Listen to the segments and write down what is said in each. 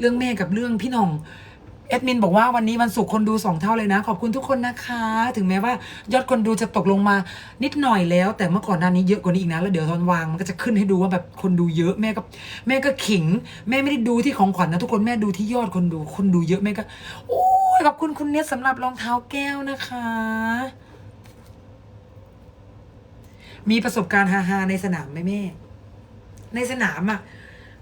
เรื่องแม่กับเรื่องพี่น่องแอดมินบอกว่าวันนี้วันศุกร์คนดูสองเท่าเลยนะ ขอบคุณทุกคนนะคะ ถึงแม้ว่ายอดคนดูจะตกลงมานิดหน่อยแล้ว แต่เมื่อก่อนหน้านี้เยอะกว่านี้อีกนะแล้วเดี๋ยวตอนวางมันก็จะขึ้นให้ดูว่าแบบคนดูเยอะแม่ก็แม่ก็ขิง แม่ไม่ได้ดูที่ของขวัญนะทุกคนแม่ดูที่ยอดคนดูคนดูเยอะแม่ก็โอ้ยขอบคุณคุณเนสสำหรับรองเท้าแก้วนะคะ มีประสบการณ์ฮาๆในสนามไหมแม่ในสนามอะ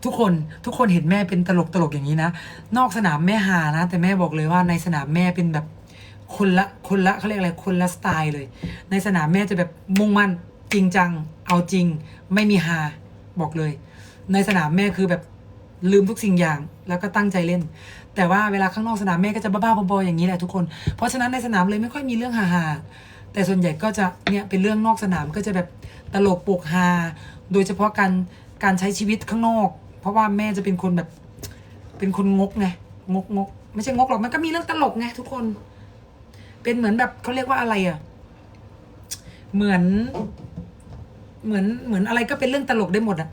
ทุกคนทุกคนเห็นแม่เป็นตลกตลกอย่างนี้นะ นอกสนามแม่ฮานะ แต่แม่บอกเลยว่าในสนามแม่เป็นแบบคนละคนละเขาเรียกอะไรคนละสไตล์เลย ในสนามแม่จะแบบมุ่งมั่นจริงจัง เอาจริง ไม่มีฮาบอกเลย ในสนามแม่คือแบบลืมทุกสิ่งอย่างแล้วก็ตั้งใจเล่น แต่ว่าเวลาข้างนอกสนามแม่ก็จะบ้าๆบอๆอย่างนี้แหละทุกคน เพราะฉะนั้นในสนามเลยไม่ค่อยมีเรื่องฮาๆแต่ส่วนใหญ่ก็จะเนี่ยเป็นเรื่องนอกสนามก็จะแบบตลกปกฮาโดยเฉพาะการการใช้ชีวิตข้างนอก ราะว่าแม่จะเป็นคนแบบ เป็นคนงกไงงกงกไม่ใช่งกหรอกมันก็มีเรื่องตลกไงทุกคน เป็นเหมือนแบบเขาเรียกว่าอะไรอะ เหมือน เหมือนเหมือนอะไรก็เป็นเรื่องตลกได้หมดอะ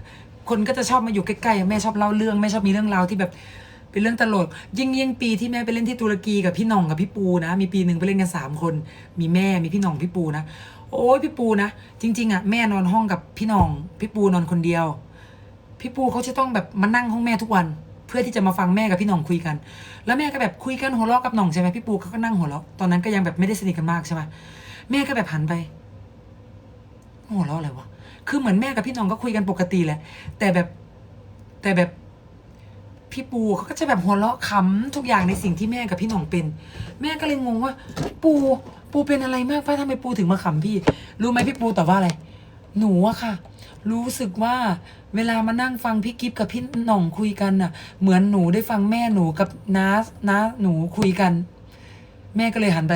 คนก็จะชอบมาอยู่ใกล้ๆแม่ชอบเล่าเรื่องแม่ชอบมีเรื่องราวที่แบบ เป็นเรื่องตลก ยิ่งยิ่งปีที่แม่ไปเล่นที่ตุรกีกับพี่หน่องกับพี่ปูนะ มีปีหนึ่งไปเล่นกันสามคน มีแม่มีพี่หน่องพี่ปูนะโอ้ยพี่ปูนะจริง ๆอะแม่นอนห้องกับพี่หน่อง พี่ปูนอนคนเดียว พี่ปูเขาจะต้องแบบมานั่งห้องแม่ทุกวัน เพื่อที่จะมาฟังแม่กับพี่หน่องคุยกัน แล้วแม่ก็แบบคุยกันหัวเราะกับหน่องใช่ไหมพี่ปูเขาก็นั่งหัวเราะตอนนั้นก็ยังแบบไม่ได้สนิทกันมากใช่ไหมแม่ก็แบบหันไปหัวเราะอะไรวะคือเหมือนแม่กับพี่หน่องก็คุยกันปกติแหละ แต่แบบแต่แบบพี่ปูเขาก็จะแบบหัวเราะขำทุกอย่างในสิ่งที่แม่กับพี่หน่องเป็น แม่ก็เลยงงว่า ปูปูเป็นอะไรมากป้าทำไมปูถึงมาขำพี่ รู้ไหมพี่ปูตอบว่าอะไร หนูอะค่ะ รู้สึกว่าเวลามานั่งฟังพี่กิฟกับพี่หน่องคุยกันน่ะ เหมือนหนูได้ฟังแม่หนูกับน้าน้าหนูคุยกัน แม่ก็เลยหันไป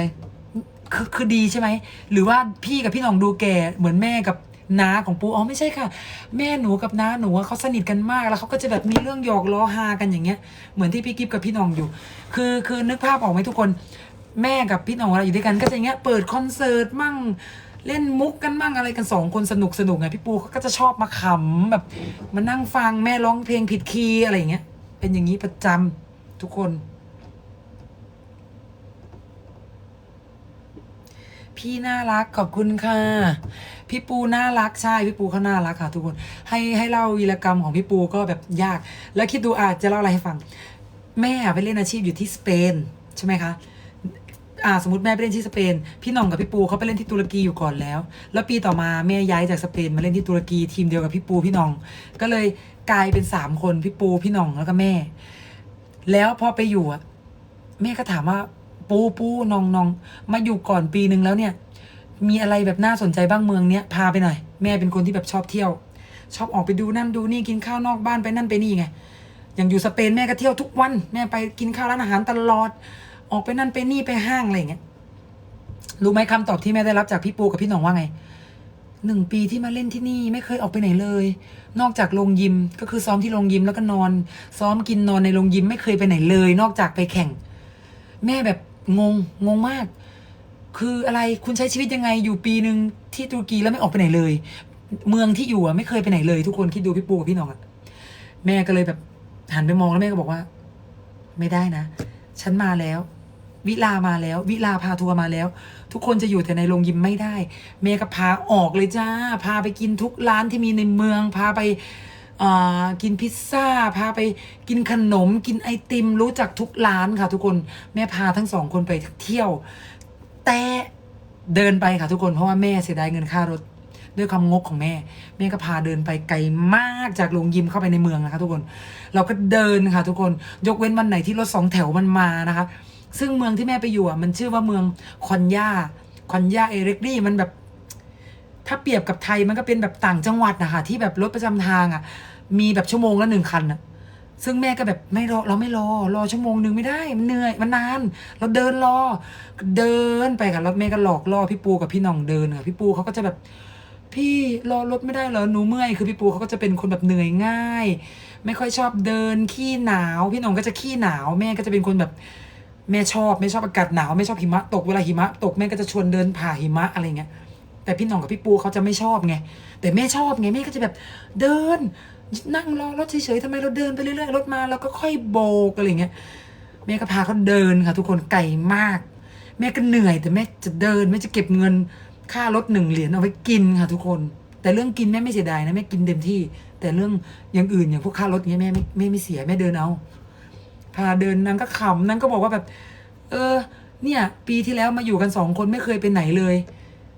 คือคือดีใช่ไหม หรือว่าพี่กับพี่หน่องดูแก่เหมือนแม่กับน้าของปูอ๋อไม่ใช่ค่ะ แม่หนูกับน้าหนูเขาสนิทกันมากแล้วเขาก็จะแบบมีเรื่องหยอกล้อฮากันอย่างเงี้ย เหมือนที่พี่กิฟกับพี่หน่องอยู่ คือคือนึกภาพออกไหมทุกคน แม่กับพี่หน่องเราอยู่ด้วยกันก็จะอย่างเงี้ยเปิดคอนเสิร์ตมั่ง เล่นมุกกันมั่งอะไรกันสองคนสนุกสนุกไงพี่ปูเขาก็จะชอบมาขำแบบมานั่งฟังแม่ร้องเพลงผิดคีย์อะไรอย่างเงี้ย เป็นอย่างนี้ประจำทุกคน พี่น่ารักขอบคุณค่ะ พี่ปูน่ารักใช่พี่ปูเขาน่ารักค่ะ ทุกคนให้ให้เล่าวีรกรรมของพี่ปูก็แบบยาก แล้วคิดดูอาจจะเล่าอะไรให้ฟัง แม่ไปเล่นอาชีพอยู่ที่สเปนใช่ไหมคะ อ่าสมมติแม่ไปเล่นที่สเปน พี่หน่องกับพี่ปูเขาไปเล่นที่ตุรกีอยู่ก่อนแล้ว แล้วปีต่อมาแม่ย้ายจากสเปนมาเล่นที่ตุรกีทีมเดียวกับพี่ปูพี่หน่อง ก็เลยกลายเป็นสามคนพี่ปูพี่หน่องแล้วก็แม่ แล้วพอไปอยู่อะแม่ก็ถามว่าปูปูนองนองมาอยู่ก่อนปีหนึ่งแล้วเนี่ย มีอะไรแบบน่าสนใจบ้างเมืองเนี้ยพาไปหน่อยแม่เป็นคนที่แบบชอบเที่ยว ชอบออกไปดูนั่นดูนี่กินข้าวนอกบ้านไปนั่นไปนี่ไงอย่างอยู่สเปนแม่ก็เที่ยวทุกวัน แม่ไปกินข้าวร้านอาหารตลอด ออกไปนั่นไปนี่ไปห้างอะไรอย่างเงี้ยรู้ไหมคำตอบที่แม่ได้รับจากพี่ปูกับพี่หน่องว่าไงหนึ่งปีที่มาเล่นที่นี่ไม่เคยออกไปไหนเลย นอกจากโรงยิมก็คือซ้อมที่โรงยิมแล้วก็นอน ซ้อมกินนอนในโรงยิมไม่เคยไปไหนเลย นอกจากไปแข่ง แม่แบบงงงงมาก คืออะไรคุณใช้ชีวิตยังไงอยู่ปีหนึ่งที่ตุรกีแล้วไม่ออกไปไหนเลย เมืองที่อยู่อะไม่เคยไปไหนเลย ทุกคนคิดดูพี่ปูกับพี่น้องอะแม่ก็เลยแบบหันไปมองแล้วแม่ก็บอกว่า ไม่ได้นะ ฉันมาแล้ว วิลามาแล้ว วิลาพาทัวร์มาแล้ว ทุกคนจะอยู่แต่ในโรงยิมไม่ได้แม่ก็พาออกเลยจ้า พาไปกินทุกร้านที่มีในเมือง พาไปกินพิซซ่า พาไปกินขนม กินไอติม รู้จักทุกร้านค่ะทุกคน แม่พาทั้งสองคนไปเที่ยว แต่เดินไปค่ะทุกคน เพราะว่าแม่เสียดายเงินค่ารถด้วยความงกของแม่ แม่ก็พาเดินไปไกลมากจากโรงยิมเข้าไปในเมืองนะคะ ทุกคน เราก็เดินค่ะ ทุกคน ยกเว้นวันไหนที่รถสองแถวมันมานะคะ ซึ่งเมืองที่แม่ไปอยู่อะมันชื่อว่าเมืองคอนยาคอนยาเอเรกนี่มันแบบ ถ้าเปรียบกับไทยมันก็เป็นแบบต่างจังหวัดนะคะที่แบบรถประจำทางอะ มีแบบชั่วโมงละหนึ่งคันอะซึ่งแม่ก็แบบไม่รอเราไม่รอ รอชั่วโมงหนึ่งไม่ได้ มันเหนื่อยมันนาน เราเดินรอ เดินไปค่ะแล้วแม่ก็หลอกล่อพี่ปูกับพี่น่องเดินค่ะพี่ปูเขาก็จะแบบ พี่รอรถไม่ได้เหรอหนูเมื่อยคือพี่ปูเขาก็จะเป็นคนแบบเหนื่อยง่าย ไม่ค่อยชอบเดินขี้หนาว พี่น่องก็จะขี้หนาว แม่ก็จะเป็นคนแบบ แม่ชอบไม่ชอบอากาศหนาวไม่ชอบหิมะ ตกเวลาหิมะ ตกแม่ก็จะชวนเดินผ่าหิมะอะไรเงี้ยแต่พี่หน่องกับพี่ปูเขาจะไม่ชอบไงแต่แม่ชอบไงแม่ก็จะแบบเดิน นั่งรอรถเฉยๆทำไมเราเดินไปเรื่อยๆรถมาเราก็ค่อยโบกอะไรเงี้ยแม่ก็พาเขาเดินค่ะ ทุกคนไกลมาก แม่ก็เหนื่อย แต่แม่จะเดินแม่จะเก็บเงินค่ารถหนึ่งเหรียญเอาไว้กินค่ะทุกคน แต่เรื่องกินแม่ไม่เสียดายนะแม่กินเต็มที่ แต่เรื่องอย่างอื่นอย่างพวกค่ารถเงี้ยแม่ไม่แม่ไม่เสียแม่เดินเอา พาเดินนางก็ขำนางก็บอกว่าแบบ เออ เนี่ย ปีที่แล้วมาอยู่กันสองคนไม่เคยไปไหนเลย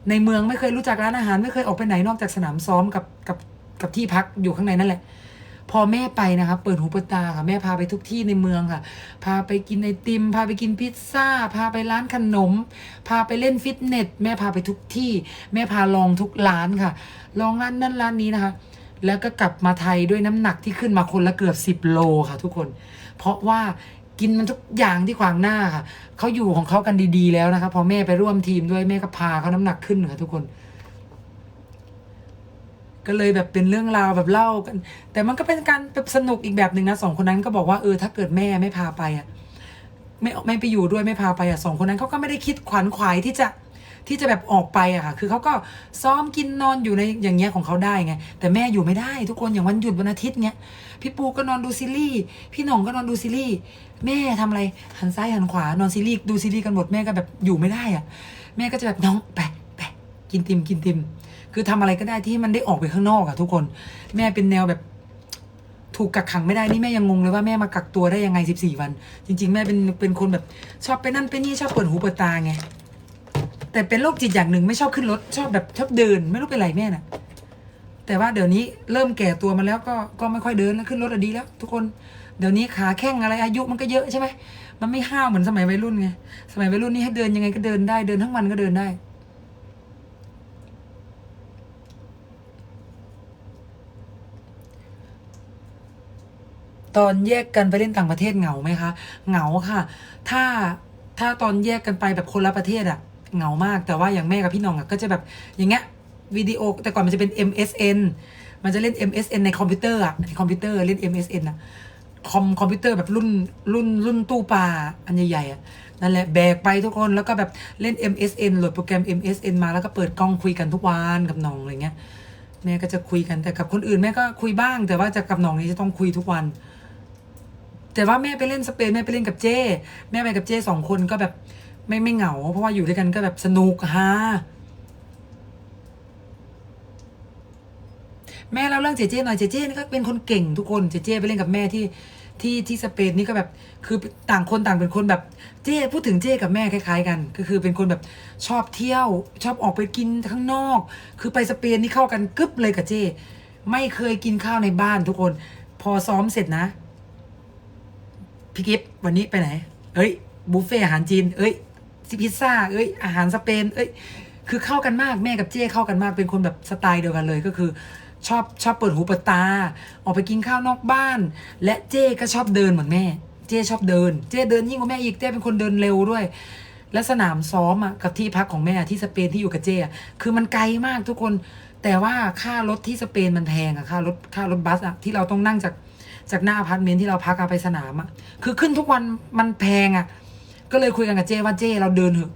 ในเมืองไม่เคยรู้จักร้านอาหาร ไม่เคยออกไปไหนนอกจากสนามซ้อมกับกับกับที่พักอยู่ข้างในนั่นแหละ พอแม่ไปนะคะเปิดหูเปิดตาค่ะแม่พาไปทุกที่ในเมืองค่ะ พาไปกินไอติม พาไปกินพิซซ่า พาไปร้านขนม พาไปเล่นฟิตเนสแม่พาไปทุกที่ แม่พาลองทุกร้านค่ะ ลองร้านนั้นร้านนี้นะคะแล้วก็กลับมาไทยด้วยน้ำหนักที่ขึ้นมาคนละเกือบสิบโลค่ะทุกคน เพราะว่ากินมันทุกอย่างที่ขวางหน้าค่ะเขาอยู่ของเขากันดีๆแล้วนะคะพอแม่ไปร่วมทีมด้วยแม่ก็พาเขาน้ำหนักขึ้นค่ะทุกคน ก็เลยแบบเป็นเรื่องราวแบบเล่ากัน แต่มันก็เป็นการแบบสนุกอีกแบบหนึ่งนะสองคนนั้นก็บอกว่าเออถ้าเกิดแม่ไม่พาไปอะไม่ไม่ไปอยู่ด้วยไม่พาไปอะสองคนนั้นเขาก็ไม่ได้คิดขวัญขวายที่จะ ที่จะแบบออกไปอะค่ะ คือเขาก็ซ้อมกินนอนอยู่ในอย่างเงี้ยของเขาได้ไง แต่แม่อยู่ไม่ได้ทุกคนอย่างวันหยุดวันอาทิตย์เงี้ย พี่ปูก็นอนดูซีรีส์ พี่หน่องก็นอนดูซีรีส์ แม่ทำอะไรหันซ้ายหันขวานอนซีรีส์ดูซีรีส์กันหมดแม่ก็แบบอยู่ไม่ได้อะแม่ก็จะแบบน้องไปไปกินติมกินติม คือทำอะไรก็ได้ที่มันได้ออกไปข้างนอกอะทุกคน แม่เป็นแนวแบบถูกกักขังไม่ได้ นี่แม่ยังงงเลยว่าแม่มากักตัวได้ยังไงสิบสี่วัน จริง ๆ แม่เป็นเป็นคนแบบชอบไปนั่นไปนี่ชอบเปิดหูเปิดตาไง แต่เป็นโรคจิตอย่างหนึ่งไม่ชอบขึ้นรถชอบแบบชอบเดิน ไม่รู้เป็นไรแม่น่ะ แต่ว่าเดี๋ยวนี้เริ่มแก่ตัวมาแล้วก็ก็ไม่ค่อยเดินแล้วขึ้นรถอะดีแล้ว ทุกคนเดี๋ยวนี้ขาแข้งอะไรอายุมันก็เยอะใช่ไหมมันไม่ห้าวเหมือนสมัยวัยรุ่นไงสมัยวัยรุ่นนี่ให้เดินยังไงก็เดินได้เดินทั้งวันก็เดินได้ตอนแยกกันไปเล่นต่างประเทศเหงาไหมคะ เหงาค่ะ ถ้าถ้าตอนแยกกันไปแบบคนละประเทศอะ เหงามาก แต่ว่าอย่างแม่กับพี่น้องอะก็จะแบบอย่างเงี้ยวิดีโอแต่ก่อนมันจะเป็น MSN มันจะเล่น MSN ในคอมพิวเตอร์อะในคอมพิวเตอร์เล่น MSN อะคอมคอมพิวเตอร์แบบรุ่นรุ่นรุ่นตู้ปลาอันใหญ่ๆอะนั่นแหละแบกไปทุกคนแล้วก็แบบเล่น MSN โหลดโปรแกรม MSN มาแล้วก็เปิดกล้องคุยกันทุกวันกับน้องอะไรเงี้ยแม่ก็จะคุยกันแต่กับคนอื่นแม่ก็คุยบ้าง แต่ว่าจะกับน้องนี่จะต้องคุยทุกวัน แต่ว่าแม่ไปเล่นสเปนแม่ไปเล่นกับเจ้ แม่ไปกับเจ้สองคนก็แบบ ไม่ไม่เหงา เพราะว่าอยู่ด้วยกันก็แบบสนุกฮาแม่เล่าเรื่องเจเจหน่อยเจเจนี่ก็เป็นคนเก่งทุกคนเจเจไปเล่นกับแม่ที่ที่ที่สเปนนี่ก็แบบคือต่างคนต่างเป็นคนแบบเจ้พูดถึงเจ้กับแม่คล้าย ๆ กัน ก็คือเป็นคนแบบชอบเที่ยว ชอบออกไปกินข้างนอก คือไปสเปนนี่เข้ากันกึ๊บเลยกับเจ้ไม่เคยกินข้าวในบ้านทุกคน พอซ้อมเสร็จนะพี่กิฟวันนี้ไปไหน เอ้ยบุฟเฟ่อาหารจีน เอ้ย พิซซ่าเอ้ยอาหารสเปนเอ้ยคือเข้ากันมากแม่กับเจ้เข้ากันมากเป็นคนแบบสไตล์เดียวกันเลยก็คือชอบชอบเปิดหูเปิดตา ออกไปกินข้าวนอกบ้าน และเจ้ก็ชอบเดินเหมือนแม่ เจ้ชอบเดิน เจ้เดินยิ่งกว่าแม่อีกเจ้เป็นคนเดินเร็วด้วย และสนามซ้อมอะกับที่พักของแม่ที่สเปนที่อยู่กับเจ้คือมันไกลมากทุกคน แต่ว่าค่ารถที่สเปนมันแพงอะค่ารถค่ารถบัสอะที่เราต้องนั่งจากจากหน้าอพาร์ตเมนต์ที่เราพักอะไปสนามอะคือขึ้นทุกวันมันแพงอะ ก็เลยคุยกันกับเจ้ว่าเจ้เราเดินเถอะ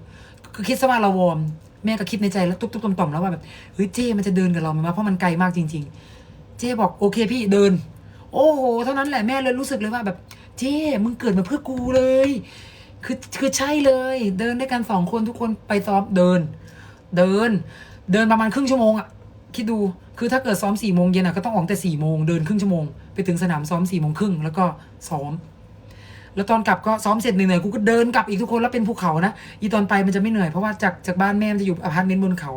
คือคิดซะว่าเราวอร์มแม่ก็คิดในใจแล้วตุ๊บตุ๊บต่อมๆแล้วว่าแบบเฮ้ยเจ้มันจะเดินกับเราไหมวะเพราะมันไกลมากจริง ๆ เจ้บอกโอเคพี่เดิน โอ้โห เท่านั้นแหละแม่เลยรู้สึกเลยว่าแบบ เจ้มึงเกิดมาเพื่อกูเลย คือคือใช่เลย เดินด้วยกันสองคนทุกคนไปซ้อมเดิน เดิน เดินประมาณครึ่งชั่วโมงอะคิดดูคือถ้าเกิดซ้อมสี่โมงเย็นอะก็ต้องออกแต่สี่โมงเดินครึ่งชั่วโมงไปถึงสนามซ้อมสี่โมงครึ่งแล้วก็ซ้อม แล้วตอนกลับก็ซ้อมเสร็จเหนื่อยๆกูก็เดินกลับอีกทุกคนแล้วเป็นภูเขานะอีตอนไปมันจะไม่เหนื่อยเพราะว่าจากจากบ้านแม่มันจะอยู่อพาร์ตเมนต์บนเขา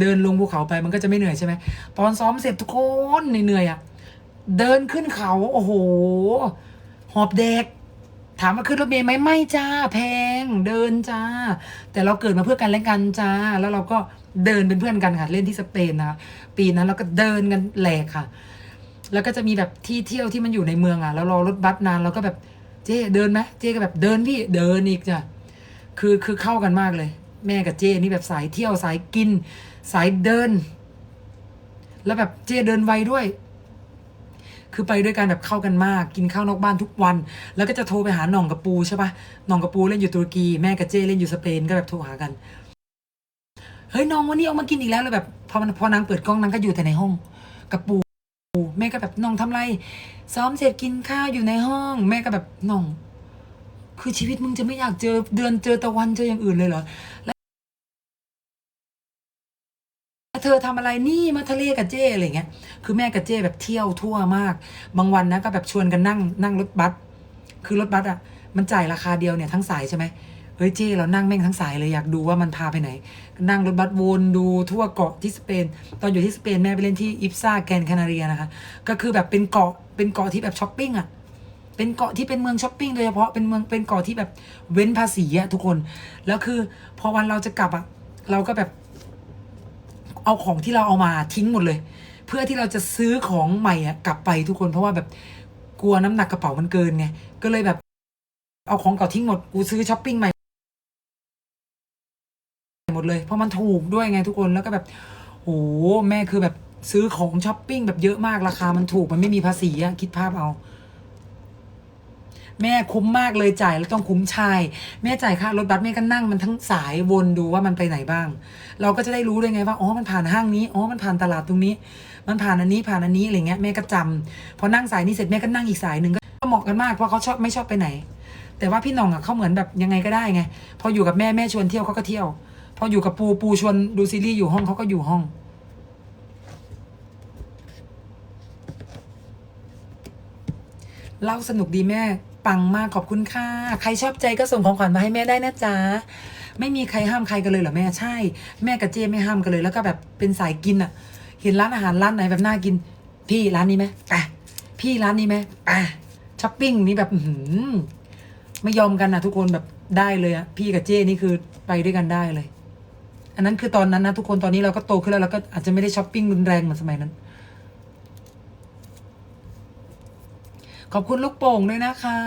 เดินลงภูเขาไปมันก็จะไม่เหนื่อยใช่ไหมตอนซ้อมเสร็จทุกคนเหนื่อยๆอะเดินขึ้นเขาโอ้โห หอบแดกถามว่าขึ้นรถเมล์ไหมไม่จ้าแพง เดินจ้า แต่เราเกิดมาเพื่อกันและกันจ้า แล้วเราก็เดินเป็นเพื่อนกันค่ะเล่นที่สเปนนะคะปีนั้นเราก็เดินกันแหลกค่ะ แล้วก็จะมีแบบที่เที่ยวที่มันอยู่ในเมืองอะแล้วรอรถบัสนานเราก็แบบ เจ๊เดินไหมเจ๊ก็แบบเดินพี่เดินอีกจ้ะคือคือเข้ากันมากเลย แม่กับเจ๊นี่แบบสายเที่ยวสายกิน สายเดิน แล้วแบบเจ๊เดินไวด้วย คือไปด้วยกันแบบเข้ากันมาก กินข้าวนอกบ้านทุกวัน แล้วก็จะโทรไปหาหน่องกับปูใช่ปะหน่องกับปูเล่นอยู่ตุรกีแม่กับเจ้เล่นอยู่สเปนก็แบบโทรหากันเฮ้ยน้องวันนี้เอามากินอีกแล้วเลยแบบพอมันพอนางเปิดกล้องนางก็อยู่แต่ในห้องกับปู แม่ก็แบบน้องทำไร ซ้อมเสร็จกินข้าวอยู่ในห้อง แม่ก็แบบน้อง คือชีวิตมึงจะไม่อยากเจอเดือนเจอตะวันเจออย่างอื่นเลยเหรอแล้วเธอทำอะไรนี่มาทะเลกับเจ้อะไรเงี้ย คือแม่กับเจ้แบบเที่ยวทั่วมาก บางวันนะก็แบบชวนกันนั่งนั่งรถบัส คือรถบัสอะ มันจ่ายราคาเดียวเนี่ยทั้งสายใช่ไหม เฮ้ยเจ้เรานั่งแม่งทั้งสายเลยอยากดูว่ามันพาไปไหน นั่งรถบัสวนดูทั่วเกาะที่สเปน ตอนอยู่ที่สเปนแม่ไปเล่นที่อิปซาแกนคานาเรียนะคะ ก็คือแบบเป็นเกาะเป็นเกาะที่แบบช้อปปิ้งอะเป็นเกาะที่เป็นเมืองช้อปปิ้งโดยเฉพาะเป็นเมืองเป็นเกาะที่แบบเว้นภาษีอะทุกคน แล้วคือพอวันเราจะกลับอะเราก็แบบ เอาของที่เราเอามาทิ้งหมดเลย เพื่อที่เราจะซื้อของใหม่อะกลับไปทุกคนเพราะว่าแบบกลัวน้ำหนักกระเป๋ามันเกินไงก็เลยแบบเอาของเก่าทิ้งหมด กูซื้อช้อปปิ้งใหม่ ดเลย เพราะมันถูกด้วยไงทุกคนแล้วก็แบบโอ้แม่คือแบบซื้อของช้อปปิ้งแบบเยอะมากราคามันถูกมันไม่มีภาษีอะคิดภาพเอา แม่คุ้มมากเลยจ่ายแล้วต้องคุ้มชาย แม่จ่ายค่ารถบัสแม่ก็นั่งมันทั้งสายวนดูว่ามันไปไหนบ้าง เราก็จะได้รู้ด้วยไงว่าอ๋อมันผ่านห้างนี้อ๋อมันผ่านตลาดตรงนี้ มันผ่านอันนี้ผ่านอันนี้อะไรเงี้ยแม่ก็จำพอนั่งสายนี้เสร็จแม่ก็นั่งอีกสายหนึ่งก็เหมาะกันมากเพราะเขาชอบไม่ชอบไปไหน แต่ว่าพี่น่องอะเขาเหมือนแบบยังไงก็ได้ไงพออยู่กับแม่แม่ชวนเที่ยวเขาก็เที่ยว ออยู่กับปูปูชวนดูซีรีส์อยู่ห้องเขาก็อยู่ห้อง เล่าสนุกดีแม่ ปังมากขอบคุณค่ะ ใครชอบใจก็ส่งของขวัญมาให้แม่ได้นะจ๊ะ ไม่มีใครห้ามใครกันเลยเหรอแม่ใช่ แม่กับเจ้ไม่ห้ามกันเลย แล้วก็แบบเป็นสายกินอะ เห็นร้านอาหารร้านไหนแบบน่ากิน พี่ร้านนี้ไหมไปพี่ร้านนี้ไหมไปช้อปปิ้งนี่แบบหือไม่ยอมกันนะทุกคนแบบได้เลยอะพี่กับเจ้นี่คือไปด้วยกันได้เลย นนั้นคือตอนนั้นนะทุกคนตอนนี้เราก็โตขึ้นแล้วเราก็อาจจะไม่ได้ช้อปปิ้งรุนแรงเหมือนสมัยนั้น ขอบคุณลูกโป่งด้วยนะคะ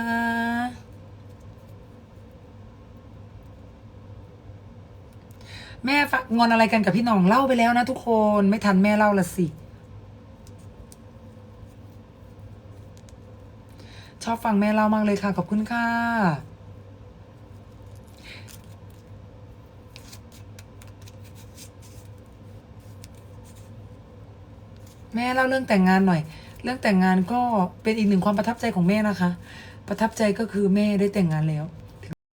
แม่ฝากงอนอะไรกันกับพี่น่องเล่าไปแล้วนะทุกคนไม่ทันแม่เล่าละสิ ชอบฟังแม่เล่ามากเลยค่ะ ขอบคุณค่ะ แม่เล่าเรื่องแต่งงานหน่อย เรื่องแต่งงานก็เป็นอีกหนึ่งความประทับใจของแม่นะคะ ประทับใจก็คือแม่ได้แต่งงานแล้ว